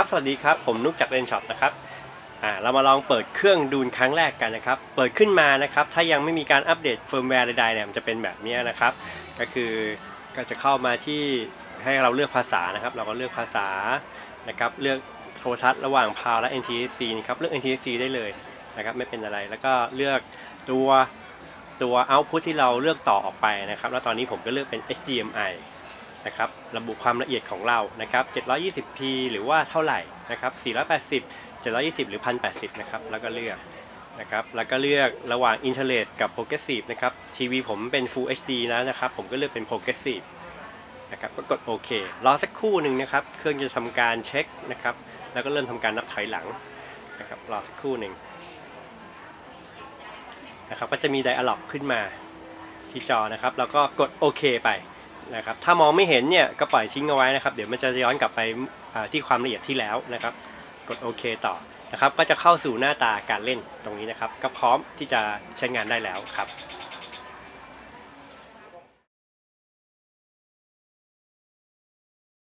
ครับสวัสดีครับผมนุกจากเรนช็อปนะครับอ่าเรามาลองเปิดเครื่องดูนครั้งแรกกันนะครับ เปิดขึ้นมานะครับ ถ้ายังไม่มีการอัปเดตเฟิร์มแวร์ใดๆเนี่ยมันจะเป็นแบบนี้นะครับ ก็คือก็จะเข้ามาที่ให้เราเลือกภาษานะครับ เราก็เลือกภาษานะครับเลือกโทรทัศน์ระหว่างพาวและ NTSC นะครับเลือก NTSC ได้เลยนะครับไม่เป็นอะไรแล้วก็เลือกตัวตัว output ที่เราเลือกต่อออกไปนะครับ แล้วตอนนี้ผมก็เลือกเป็น HDMI นะครับระบุความละเอียดของเรานะครับ 720p หรือว่าเท่าไหร่นะครับ 480 720 หรือ 1080 นะครับ แล้วก็เลือกนะครับ แล้วก็เลือกระหว่าง Interlace กับ Progressive นะครับ ทีวีผมเป็น Full HD แล้วนะครับ ผมก็เลือกเป็น Progressive นะครับ ก็กดโอเค รอสักครู่หนึ่งนะครับ เครื่องจะทำการเช็คนะครับ แล้วก็เริ่มทำการนับถอยหลังนะครับ รอสักครู่หนึ่งนะครับ ก็จะมีไดอะล็อกขึ้นมาที่จอนะครับ แล้วก็กดโอเคไป นะครับถ้ามองไม่เห็นเนี่ยก็ปล่อยทิ้งเอาไว้นะครับ เดี๋ยวมันจะย้อนกลับไปที่ความละเอียดที่แล้วนะครับ กดโอเคต่อนะครับ ก็จะเข้าสู่หน้าตาการเล่นตรงนี้นะครับ ก็พร้อมที่จะใช้งานได้แล้วครับ